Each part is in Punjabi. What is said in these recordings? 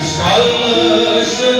Kalmıştım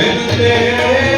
Vente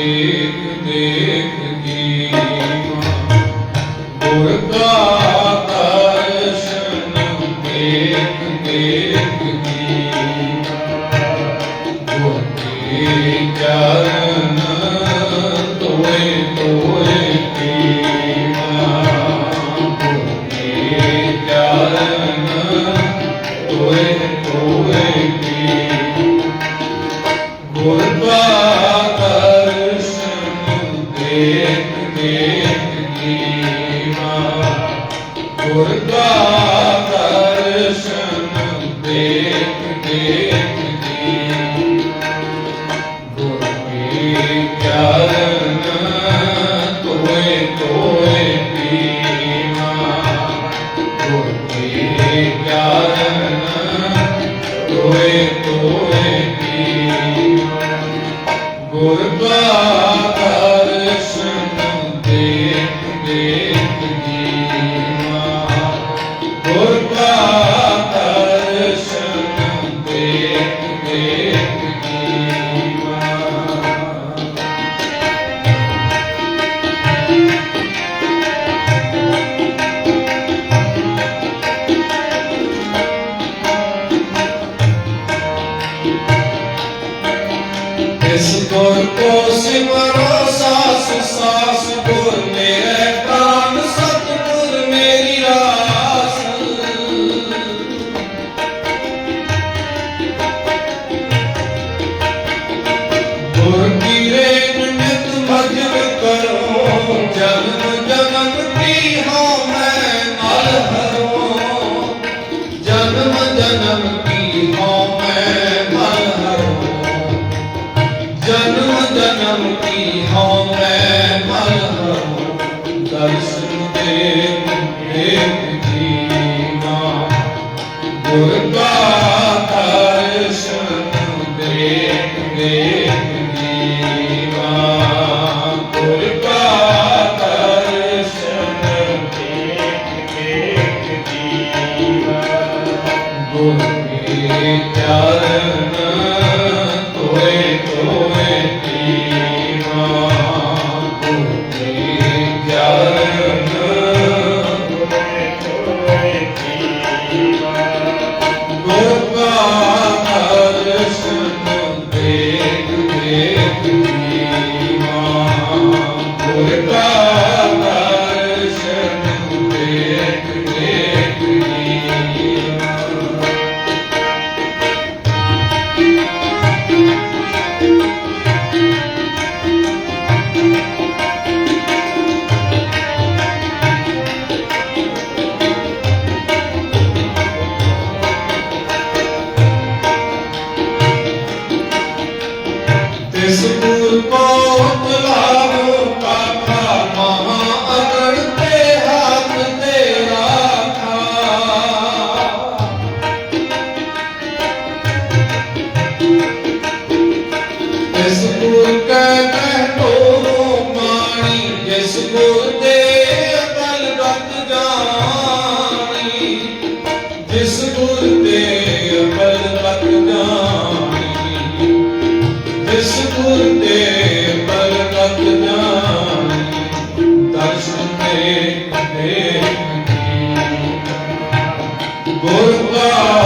ਦੇਖ ਦੇਖ ਕੀ ਗੁਰ ਇਸ ਨੂੰ ਤੋਂ ਭੁਲਾਵੇ Govinda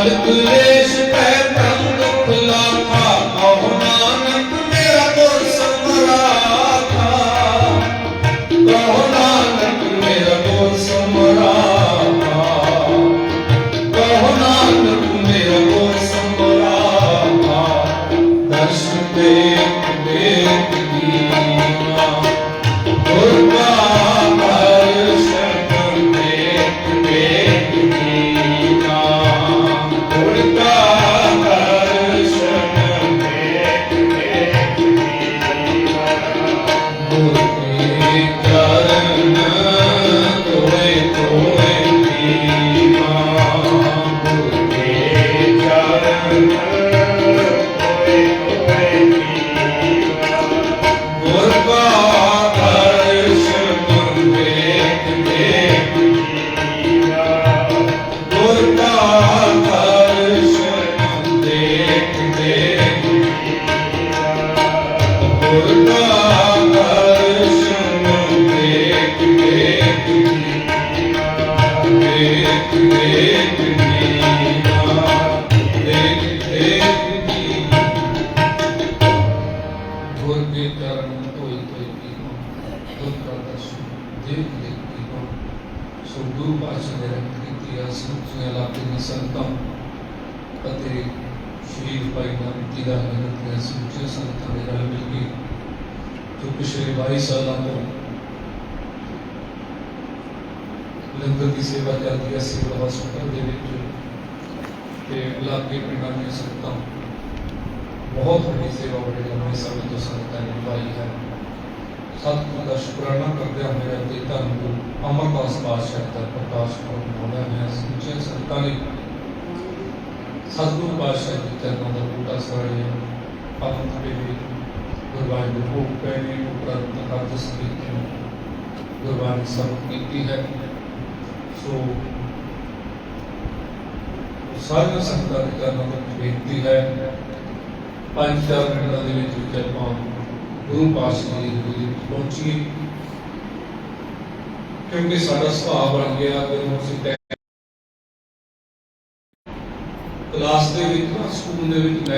The calculation. ਪਿਛਲੇ 22 ਸਾਲਾਂ ਤੋਂ ਲੰਗਰ ਦੀ ਸੇਵਾ ਚੱਲਦੀ ਹੈ, ਸੇਵਾ ਹਸਪਤਾਲ ਦੇ ਵਿੱਚ ਤੇ ਇਲਾਕੇ ਪਿੰਡਾਂ ਦੀਆਂ ਸੰਗਤਾਂ ਬਹੁਤ ਵੱਡੀ ਸੇਵਾ ਵੱਡੇ ਲੰਮੇ ਸਮੇਂ ਤੋਂ ਸੰਗਤਾਂ ਨੇ ਨਿਭਾਈ ਹੈ। ਸਤਿਗੁਰੂ ਦਾ ਸ਼ੁਕਰਾਨਾ ਕਰਦੇ ਹੋਏ ਅਤੇ ਧੰਨ ਗੁਰੂ ਅਮਰਦਾਸ ਪਾਤਸ਼ਾਹ ਦਾ ਪ੍ਰਕਾਸ਼ ਪੁਰਬ ਮਨਾਉਂਦੇ ਹੋਏ ਸਮੁੱਚੀਆਂ ਸੰਗਤਾਂ ਨੇ ਸਤਿਗੁਰੂ ਪਾਤਸ਼ਾਹ ਦੇ ਚਰਨਾਂ ਦਾ ਬੂਟਾ ਸਵਾਰਿਆ ਪਾਵਨ ਖੜੇ ਵੀ ਗੁਰਬਾਣੀ ਦੇ ਭੋਗ ਪੈਣੇ ਉਪਰੰਤ ਹੱਥ ਸਮੀਤ ਗੁਰਬਾਣੀ ਸਭ ਕੀਤੀ ਹੈ ਸੋ ਸਾਰੀਆਂ ਸੰਗਤਾਂ ਦੇ ਚਰਨਾਂ ਦਾ ਬੇਨਤੀ ਹੈ ਪੰਜ ਚਾਰ ਮਿੰਟਾਂ ਦੇ ਵਿੱਚ ਵਿੱਚ ਆਪਾਂ ਗੁਰੂ ਪਾਤਸ਼ਾਹ ਦੀ ਹਜ਼ੂਰੀ ਵਿੱਚ ਪਹੁੰਚੀਏ ਕਿਉਂਕਿ ਸਾਡਾ ਸੁਭਾਅ ਬਣ ਗਿਆ ਕਿ ਹੁਣ ਅਸੀਂ ਟੈ- ਕਲਾਸ ਦੇ ਵਿੱਚ ਨਾ ਸਕੂਲ ਦੇ ਵਿੱਚ